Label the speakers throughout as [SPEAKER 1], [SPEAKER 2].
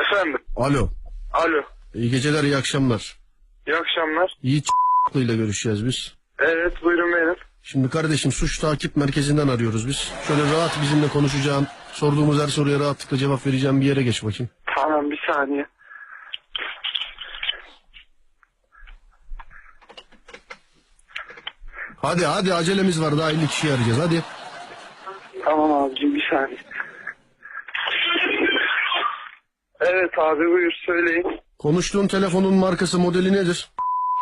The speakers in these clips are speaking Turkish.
[SPEAKER 1] Efendim.
[SPEAKER 2] Alo.
[SPEAKER 1] Alo.
[SPEAKER 2] İyi geceler, iyi akşamlar.
[SPEAKER 1] İyi akşamlar.
[SPEAKER 2] Yiğit ile görüşeceğiz biz.
[SPEAKER 1] Evet buyurun benim.
[SPEAKER 2] Şimdi kardeşim suç takip merkezinden arıyoruz biz. Şöyle rahat bizimle konuşacağın, sorduğumuz her soruya rahatlıkla cevap vereceğim bir yere geç bakayım.
[SPEAKER 1] Tamam bir saniye.
[SPEAKER 2] Hadi hadi acelemiz var daha 50 kişi arayacağız hadi.
[SPEAKER 1] Tamam abicim bir saniye. Evet abi buyur söyleyin.
[SPEAKER 2] Konuştuğun telefonun markası modeli nedir?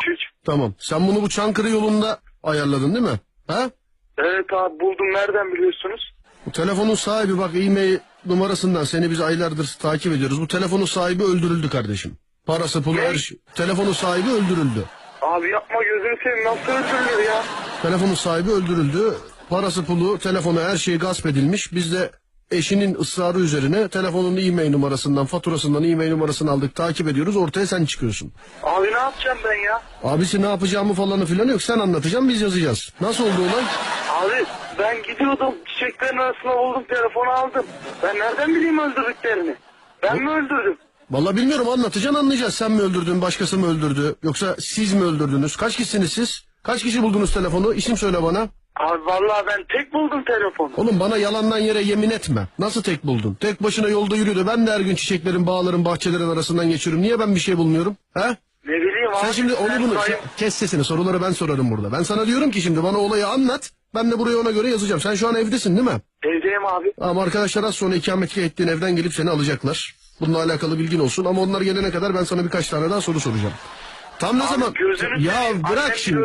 [SPEAKER 1] Üç.
[SPEAKER 2] Tamam. Sen bunu bu Çankırı yolunda ayarladın değil mi? Ha?
[SPEAKER 1] Evet abi buldum nereden biliyorsunuz?
[SPEAKER 2] Bu telefonun sahibi bak e-mail numarasından seni biz aylardır takip ediyoruz. Bu telefonun sahibi öldürüldü kardeşim. Parası pulu
[SPEAKER 1] Ne?
[SPEAKER 2] her şey. Telefonun sahibi öldürüldü.
[SPEAKER 1] Abi yapma gözünü seveyim nasıl öldürülür ya?
[SPEAKER 2] Telefonun sahibi öldürüldü. Parası pulu, telefonu her şeyi gasp edilmiş. Biz de eşinin ısrarı üzerine telefonun e-mail numarasından, faturasından e-mail numarasını aldık, takip ediyoruz. Ortaya sen çıkıyorsun.
[SPEAKER 1] Abi ne yapacağım ben ya?
[SPEAKER 2] Abisi ne yapacağımı falanı filan yok. Sen anlatacaksın, biz yazacağız. Nasıl oldu olay?
[SPEAKER 1] Abi ben gidiyordum çiçeklerin arasında buldum telefonu aldım. Ben nereden bileyim öldürdüklerini? Ben mi öldürdüm?
[SPEAKER 2] Vallahi bilmiyorum anlatacaksın anlayacağız. Sen mi öldürdün, başkası mı öldürdü? Yoksa siz mi öldürdünüz? Kaç kişisiniz siz? Kaç kişi buldunuz telefonu? İsim söyle bana.
[SPEAKER 1] Abi vallahi ben tek buldum telefonu.
[SPEAKER 2] Oğlum bana yalandan yere yemin etme. Nasıl tek buldun? Tek başına yolda yürüyordu. Ben de her gün çiçeklerin, bağların, bahçelerin arasından geçiyorum. Niye ben bir şey bulmuyorum? He?
[SPEAKER 1] Ne bileyim abi.
[SPEAKER 2] Sen şimdi onu bunu
[SPEAKER 1] dayım-
[SPEAKER 2] kes sesini soruları ben sorarım burada. Ben sana diyorum ki şimdi bana olayı anlat. Ben de buraya ona göre yazacağım. Sen şu an evdesin değil mi?
[SPEAKER 1] Evdeyim abi.
[SPEAKER 2] Ama arkadaşlar az sonra ikametgah ettiğin evden gelip seni alacaklar. Bununla alakalı bilgin olsun ama onlar gelene kadar ben sana birkaç tane daha soru soracağım. Tam ne zaman?
[SPEAKER 1] Gözünü
[SPEAKER 2] Ya
[SPEAKER 1] seveyim,
[SPEAKER 2] bırak
[SPEAKER 1] annem
[SPEAKER 2] şimdi.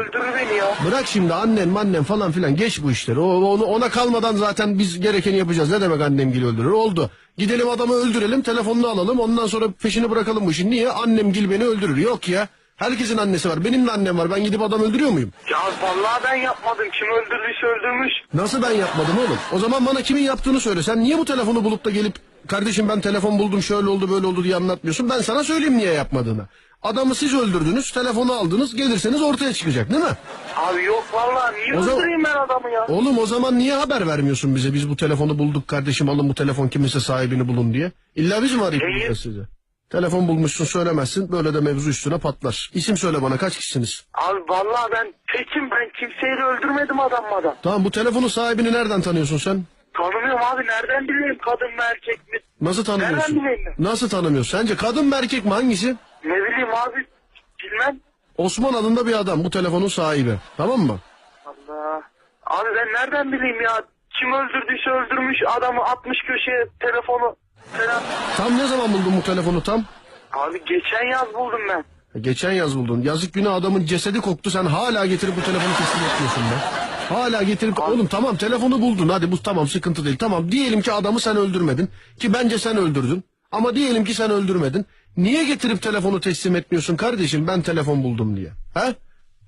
[SPEAKER 2] Bırak şimdi annen mannen falan filan geç bu işleri. O, onu, ona kalmadan zaten biz gerekeni yapacağız. Ne demek annem gil öldürür? Oldu. Gidelim adamı öldürelim telefonunu alalım ondan sonra peşini bırakalım bu işin. Niye? Annem gil beni öldürür. Yok ya. Herkesin annesi var. Benim de annem var. Ben gidip adam öldürüyor muyum?
[SPEAKER 1] Ya vallahi ben yapmadım. Kim öldürdüyse öldürmüş.
[SPEAKER 2] Nasıl ben yapmadım oğlum? O zaman bana kimin yaptığını söyle. Sen niye bu telefonu bulup da gelip kardeşim ben telefon buldum şöyle oldu böyle oldu diye anlatmıyorsun. Ben sana söyleyeyim niye yapmadığını. Adamı siz öldürdünüz, telefonu aldınız, gelirseniz ortaya çıkacak değil mi?
[SPEAKER 1] Abi yok vallahi niye
[SPEAKER 2] O zaman-
[SPEAKER 1] öldüreyim ben adamı ya?
[SPEAKER 2] Oğlum o zaman niye haber vermiyorsun bize? Biz bu telefonu bulduk kardeşim alın bu telefon kiminse sahibini bulun diye. İlla biz mi arayıp bulacağız size? Telefon bulmuşsun söylemezsin böyle de mevzu üstüne patlar. İsim söyle bana kaç kişisiniz?
[SPEAKER 1] Abi vallahi ben tekim ben kimseyi öldürmedim adammadan.
[SPEAKER 2] Tamam bu telefonun sahibini nereden tanıyorsun sen?
[SPEAKER 1] Tanımıyorum abi nereden bileyim kadın mı erkek mi?
[SPEAKER 2] Nasıl tanımıyorsun?
[SPEAKER 1] Nereden bileyim ben?
[SPEAKER 2] Nasıl tanımıyorsun? Sence kadın mı erkek mi hangisi?
[SPEAKER 1] Ne bileyim abi bilmem.
[SPEAKER 2] Osman adında bir adam bu telefonun sahibi. Tamam mı?
[SPEAKER 1] Allah. Abi ben nereden bileyim ya? Kim öldürdüyse öldürmüş adamı atmış köşeye telefonu falan.
[SPEAKER 2] Tam ne zaman buldun bu telefonu tam?
[SPEAKER 1] Abi geçen yaz buldum ben.
[SPEAKER 2] Geçen yaz buldun. Yazık günah adamın cesedi koktu. Sen hala getirip bu telefonu teslim etmiyorsun be. Hala getirip... Oğlum tamam telefonu buldun. Hadi bu tamam sıkıntı değil. Tamam diyelim ki adamı sen öldürmedin. Ki bence sen öldürdün. Ama diyelim ki sen öldürmedin. Niye getirip telefonu teslim etmiyorsun kardeşim ben telefon buldum diye? He?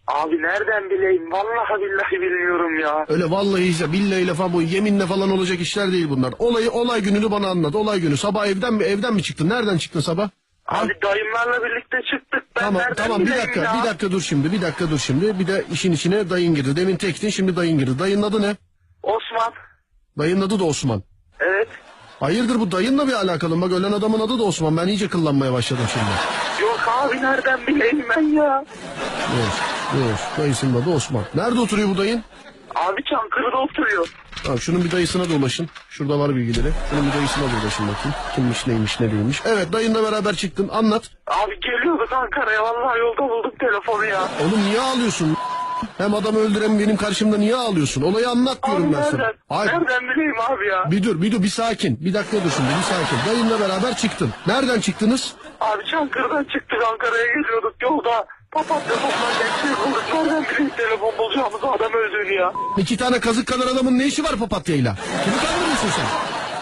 [SPEAKER 1] Abi nereden bileyim? Vallahi billahi bilmiyorum ya.
[SPEAKER 2] Öyle vallahi ise billahi falan bu yeminle falan olacak işler değil bunlar. Olayı olay gününü bana anlat. Olay günü sabah evden mi evden mi çıktın? Nereden çıktın sabah?
[SPEAKER 1] Abi dayımlarla birlikte çıktık. Ben
[SPEAKER 2] Tamam
[SPEAKER 1] nereden
[SPEAKER 2] tamam bir
[SPEAKER 1] bileyim
[SPEAKER 2] dakika
[SPEAKER 1] ya?
[SPEAKER 2] bir dakika dur şimdi bir dakika dur şimdi bir de işin içine dayın girdi. Demin tektin şimdi dayın girdi. Dayının adı ne?
[SPEAKER 1] Osman.
[SPEAKER 2] Dayının adı da Osman.
[SPEAKER 1] Evet.
[SPEAKER 2] Hayırdır bu dayınla bir alakalı? Bak ölen adamın adı da Osman. Ben iyice kıllanmaya başladım şimdi.
[SPEAKER 1] Yok abi nereden bileyim ben ya?
[SPEAKER 2] Dur dur dayısının adı Osman. Nerede oturuyor bu dayın?
[SPEAKER 1] Abi Çankırı'da oturuyor.
[SPEAKER 2] Tamam şunun bir dayısına da ulaşın. Şurada var bilgileri. Şunun bir dayısına da ulaşın bakayım. Kimmiş neymiş ne değilmiş. Evet dayınla beraber çıktın anlat.
[SPEAKER 1] Abi geliyorduk Ankara'ya vallahi yolda buldum telefonu ya.
[SPEAKER 2] Oğlum niye ağlıyorsun? Hem adamı öldüren benim karşımda niye ağlıyorsun? Olayı anlat
[SPEAKER 1] Abi
[SPEAKER 2] diyorum ben sana.
[SPEAKER 1] nereden?
[SPEAKER 2] Hayır.
[SPEAKER 1] Nereden bileyim abi ya?
[SPEAKER 2] Bir dur bir dur bir sakin. Bir dakika dur şimdi bir sakin. Dayınla beraber çıktın. Nereden çıktınız?
[SPEAKER 1] Abi Çankırı'dan çıktık Ankara'ya geliyorduk yolda. Papatya toplarken bulduk. Nereden bileyim telefon bulacağımızı adam öldürdü ya.
[SPEAKER 2] İki tane kazık kadar adamın ne işi var papatyayla? Kimi kandırıyorsun sen?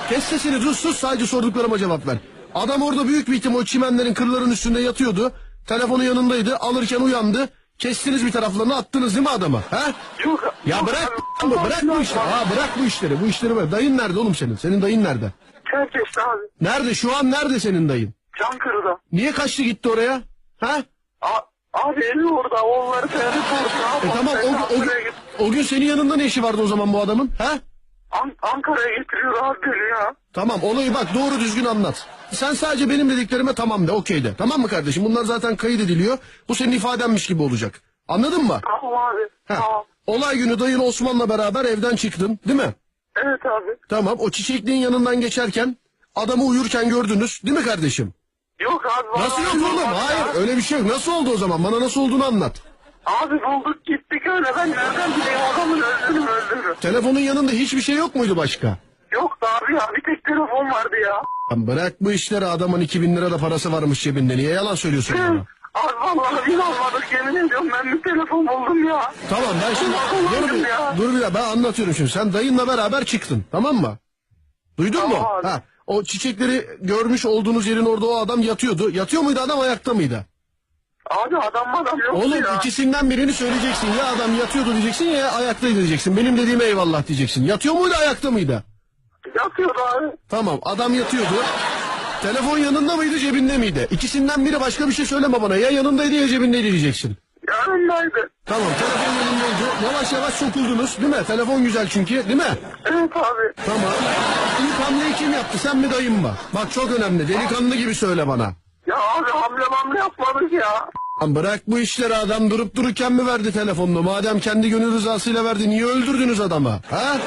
[SPEAKER 2] Kes sesini sus sus sadece sorduklarıma cevap ver. Adam orada büyük bir ihtimal o çimenlerin kırların üstünde yatıyordu. Telefonu yanındaydı alırken uyandı. Kestiniz bir taraflarını attınız değil mi adama? He?
[SPEAKER 1] Yok.
[SPEAKER 2] Ya
[SPEAKER 1] yok
[SPEAKER 2] bırak bu bırak bu işleri. Ha bırak bu işleri. Bu işleri bırak. Dayın nerede oğlum senin? Senin dayın nerede?
[SPEAKER 1] Herkes abi.
[SPEAKER 2] Nerede? Şu an nerede senin dayın?
[SPEAKER 1] Çankırı'da.
[SPEAKER 2] Niye kaçtı gitti oraya? Ha?
[SPEAKER 1] A abi evi orada. Falan hep orada.
[SPEAKER 2] E tamam o, o,
[SPEAKER 1] gittim.
[SPEAKER 2] o gün senin yanında ne işi vardı o zaman bu adamın? Ha?
[SPEAKER 1] An- Ankara'ya getiriyor abi beni ya.
[SPEAKER 2] Tamam olayı bak doğru düzgün anlat. Sen sadece benim dediklerime tamam de okey de. Tamam mı kardeşim? Bunlar zaten kayıt ediliyor. Bu senin ifadenmiş gibi olacak. Anladın mı?
[SPEAKER 1] Tamam abi.
[SPEAKER 2] Heh.
[SPEAKER 1] Tamam.
[SPEAKER 2] Olay günü dayın Osman'la beraber evden çıktın değil mi?
[SPEAKER 1] Evet abi.
[SPEAKER 2] Tamam o çiçekliğin yanından geçerken adamı uyurken gördünüz değil mi kardeşim?
[SPEAKER 1] Yok abi. vallahi
[SPEAKER 2] Nasıl yok oğlum?
[SPEAKER 1] ya.
[SPEAKER 2] Hayır öyle bir şey yok. Nasıl oldu o zaman? Bana nasıl olduğunu anlat.
[SPEAKER 1] Abi bulduk gittik öyle ben nereden bileyim adamın öldüğünü öldüğünü.
[SPEAKER 2] Telefonun yanında hiçbir şey yok muydu başka?
[SPEAKER 1] Yok abi ya bir tek telefon vardı ya.
[SPEAKER 2] Lan bırak bu işleri adamın 2000 lira da parası varmış cebinde. Niye yalan söylüyorsun bana?
[SPEAKER 1] Abi vallahi inanmadık yemin ediyorum ben bir telefon buldum ya.
[SPEAKER 2] Tamam ben şimdi dur bir,
[SPEAKER 1] Ya.
[SPEAKER 2] dur bir dakika, ben anlatıyorum şimdi. Sen dayınla beraber çıktın tamam mı? Duydun
[SPEAKER 1] Tamam
[SPEAKER 2] mu?
[SPEAKER 1] abi.
[SPEAKER 2] Ha, o çiçekleri görmüş olduğunuz yerin orada o adam yatıyordu. Yatıyor muydu adam ayakta mıydı?
[SPEAKER 1] Abi adam adam yok
[SPEAKER 2] Oğlum
[SPEAKER 1] ya.
[SPEAKER 2] ikisinden birini söyleyeceksin. Ya adam yatıyordu diyeceksin ya ayaktaydı diyeceksin. Benim dediğime eyvallah diyeceksin. Yatıyor muydu ayakta mıydı?
[SPEAKER 1] Yatıyordu abi.
[SPEAKER 2] Tamam adam yatıyordu. Telefon yanında mıydı cebinde miydi? İkisinden biri başka bir şey söyleme bana. Ya yanındaydı ya cebindeydi diyeceksin.
[SPEAKER 1] Yanındaydı.
[SPEAKER 2] Tamam telefon yanındaydı. Yavaş yavaş sokuldunuz değil mi? Telefon güzel çünkü değil mi?
[SPEAKER 1] Evet abi.
[SPEAKER 2] Tamam. İlk hamleyi kim yaptı sen mi dayın mı? Bak çok önemli delikanlı gibi söyle bana.
[SPEAKER 1] Ya abi hamle mamle yapmadık ya.
[SPEAKER 2] Lan bırak bu işleri adam durup dururken mi verdi telefonunu? Madem kendi gönül rızasıyla verdi niye öldürdünüz adamı? Ha?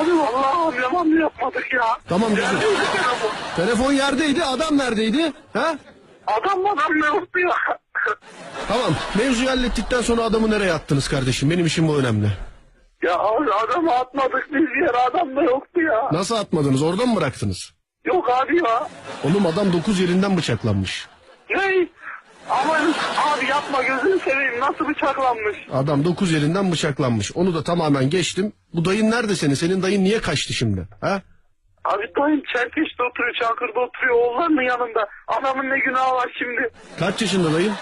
[SPEAKER 1] Abi vallahi hamle mamle yapmadık ya.
[SPEAKER 2] Tamam.
[SPEAKER 1] Neredeydi telefon?
[SPEAKER 2] Telefon yerdeydi adam neredeydi? Ha?
[SPEAKER 1] Adam adam ne yoktu ya.
[SPEAKER 2] Tamam mevzuyu hallettikten sonra adamı nereye attınız kardeşim? Benim işim bu önemli.
[SPEAKER 1] ya abi adamı atmadık biz yere adam da yoktu ya.
[SPEAKER 2] Nasıl atmadınız oradan mı bıraktınız?
[SPEAKER 1] Yok abi ya.
[SPEAKER 2] Oğlum adam 9 yerinden bıçaklanmış.
[SPEAKER 1] Ne? Aman abi yapma gözünü seveyim nasıl bıçaklanmış.
[SPEAKER 2] Adam 9 yerinden bıçaklanmış. Onu da tamamen geçtim. Bu dayın nerede senin? Senin dayın niye kaçtı şimdi? Ha?
[SPEAKER 1] Abi dayım Çerkeş'te oturuyor Çankırı'da oturuyor oğullarının yanında. Adamın ne günahı var şimdi.
[SPEAKER 2] Kaç yaşında dayın?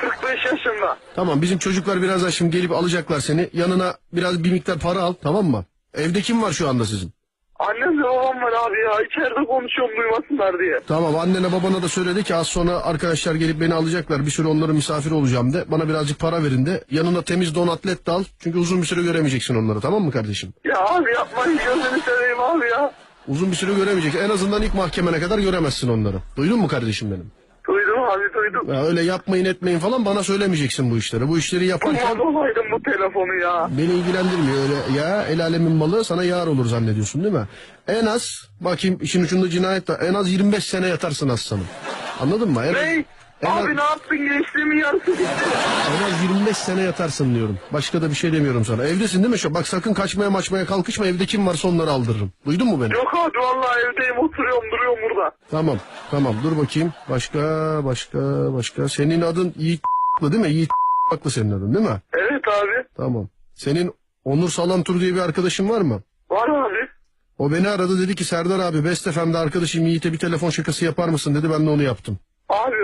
[SPEAKER 1] 45 yaşında.
[SPEAKER 2] Tamam bizim çocuklar birazdan şimdi gelip alacaklar seni. Yanına biraz bir miktar para al tamam mı? Evde kim var şu anda sizin?
[SPEAKER 1] Annem ve babam var abi ya içeride konuşuyorum duymasınlar diye.
[SPEAKER 2] Tamam annene babana da söyledi ki az sonra arkadaşlar gelip beni alacaklar. Bir süre onların misafiri olacağım de. Bana birazcık para verin de. Yanına temiz don atlet de al. Çünkü uzun bir süre göremeyeceksin onları tamam mı kardeşim?
[SPEAKER 1] Ya abi yapmayın gözünü seveyim abi ya.
[SPEAKER 2] Uzun bir süre göremeyeceksin. En azından ilk mahkemene kadar göremezsin onları. Duydun mu kardeşim benim?
[SPEAKER 1] Abi duydum.
[SPEAKER 2] Ya öyle yapmayın etmeyin falan bana söylemeyeceksin bu işleri. Bu işleri yaparken
[SPEAKER 1] Kurban olaydım bu telefonu ya.
[SPEAKER 2] beni ilgilendirmiyor öyle. Ya el alemin malı sana yar olur zannediyorsun değil mi? En az bakayım işin ucunda cinayet var. En az 25 sene yatarsın aslanım. Anladın mı? En,
[SPEAKER 1] Ne?
[SPEAKER 2] En, az,
[SPEAKER 1] Abi ne yaptın gençliğimin yarısı gitti.
[SPEAKER 2] en az 25 sene yatarsın diyorum. Başka da bir şey demiyorum sana. Evdesin değil mi şu? Bak sakın kaçmaya maçmaya kalkışma. Evde kim varsa onları aldırırım. Duydun mu beni?
[SPEAKER 1] Yok abi vallahi evdeyim oturuyorum duruyorum burada.
[SPEAKER 2] Tamam. Tamam dur bakayım. Başka başka başka. Senin adın Yiğit değil mi? Yiğit Aklı senin adın değil mi?
[SPEAKER 1] Evet abi.
[SPEAKER 2] Tamam. Senin Onur Salantur diye bir arkadaşın var mı?
[SPEAKER 1] Var abi.
[SPEAKER 2] O beni aradı dedi ki Serdar abi Best FM'de arkadaşım Yiğit'e bir telefon şakası yapar mısın dedi ben de onu yaptım.
[SPEAKER 1] Abi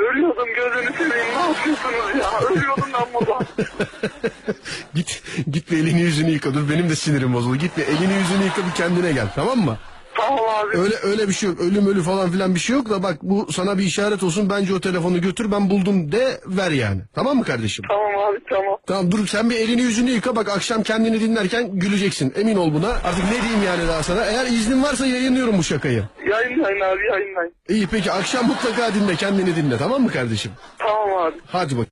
[SPEAKER 1] yapıyorsunuz ya? Ölüyordum ben burada.
[SPEAKER 2] git git bir elini yüzünü yıka dur benim de sinirim bozuldu. Git bir elini yüzünü yıka bir kendine gel tamam mı?
[SPEAKER 1] Tamam abi.
[SPEAKER 2] Öyle öyle bir şey yok. Ölüm ölü falan filan bir şey yok da bak bu sana bir işaret olsun. Bence o telefonu götür ben buldum de ver yani. Tamam mı kardeşim?
[SPEAKER 1] Tamam abi tamam.
[SPEAKER 2] Tamam dur sen bir elini yüzünü yıka bak akşam kendini dinlerken güleceksin. Emin ol buna. Artık ne diyeyim yani daha sana. Eğer iznin varsa yayınlıyorum bu şakayı.
[SPEAKER 1] Yayınlayın abi yayınlayın.
[SPEAKER 2] İyi peki akşam mutlaka dinle kendini dinle tamam mı kardeşim?
[SPEAKER 1] Tamam abi.
[SPEAKER 2] Hadi bak.